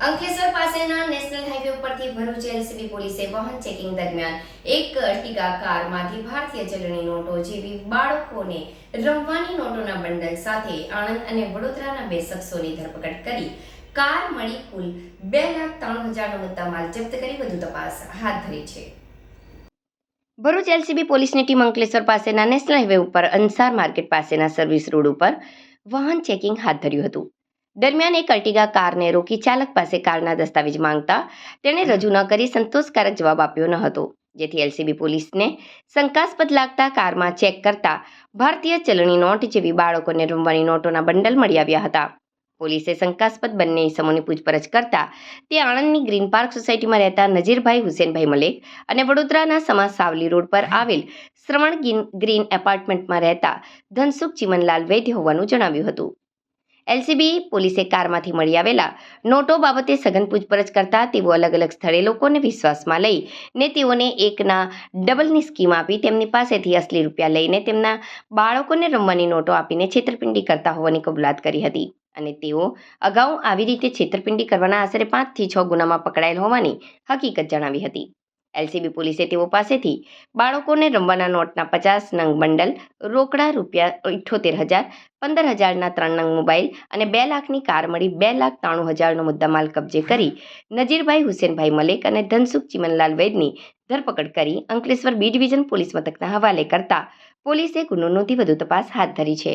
અંકલેશ્વર પાસેના national highway ઉપરથી Bharuch LCB પોલીસે વાહન ચેકિંગ દરમિયાન એક અર્ટિગા કારમાંથી ભારતીય ચલણી નોટો જેવી બાળકોને રમવાની નોટોના બંડલ સાથે આણંદ અને વડોદરાના બે શખ્સોની ધરપકડ કરી. કાર મળી કુલ બે લાખ ત્રણ હજારનો મુદ્દામાલ જપ્ત કરી વધુ તપાસ હાથ ધરી છે. ભરૂચ એલસીબી પોલીસની ટીમ અંકલેશ્વર પાસેના નેશનલ હાઈવે ઉપર અંસાર માર્કેટ પાસેના સર્વિસ રોડ ઉપર વાહન ચેકિંગ હાથ ધર્યું હતું. દરમિયાન એક અર્ટિગા કારને રોકી ચાલક પાસે કારના દસ્તાવેજ માંગતા તેણે રજૂ ન કરી સંતોષકારક જવાબ આપ્યો ન હતો, જેથી એલસીબી પોલીસને શંકાસ્પદ લાગતા કારમાં ચેક કરતા ભારતીય ચલણી નોટ જેવી બાળકોને રમવાની નોટોના બંડલ મળી આવ્યા હતા. પોલીસે શંકાસ્પદ બંને ઇસમોની પૂછપરછ કરતા તે આણંદની ગ્રીન પાર્ક સોસાયટીમાં રહેતા નજીરભાઈ હુસેનભાઈ મલેક અને વડોદરાના સમાજ સાવલી રોડ પર આવેલ શ્રવણ ગ્રીન એપાર્ટમેન્ટમાં રહેતા ધનસુખ ચિમનલાલ વૈદ્ય હોવાનું જણાવ્યું હતું. એલસીબી પોલીસે કારમાંથી મળી આવેલા નોટો બાબતે સઘન પૂછપરછ કરતા તેઓ અલગ અલગ સ્થળે લોકોને વિશ્વાસમાં લઈ ને તેઓને એકના ડબલની સ્કીમ આપી તેમની પાસેથી અસલી રૂપિયા લઈને તેમના બાળકોને રમવાની નોટો આપીને છેતરપિંડી કરતા હોવાની કબૂલાત કરી હતી. અને તેઓ અગાઉ આવી રીતે છેતરપિંડી કરવાના આશરે પાંચથી છ ગુનામાં પકડાયેલ હોવાની હકીકત જણાવી હતી. એલસીબી પોલીસે તેઓ પાસેથી બાળકોને રમવાના નોટના પચાસ નંગ બંડલ, રોકડા રૂપિયા ઇઠ્ઠોતેર હજાર, પંદર હજારના ત્રણ નંગ મોબાઈલ અને બે લાખની કાર મળી બે લાખ ત્રાણું હજારનો મુદ્દામાલ કબજે કરી નજીરભાઈ હુસેનભાઈ મલેક અને ધનસુખ ચિમનલાલ વૈદની ધરપકડ કરી અંકલેશ્વર બી ડિવિઝન પોલીસ મથકના હવાલે કરતા પોલીસે ગુનો નોંધી વધુ તપાસ હાથ ધરી છે.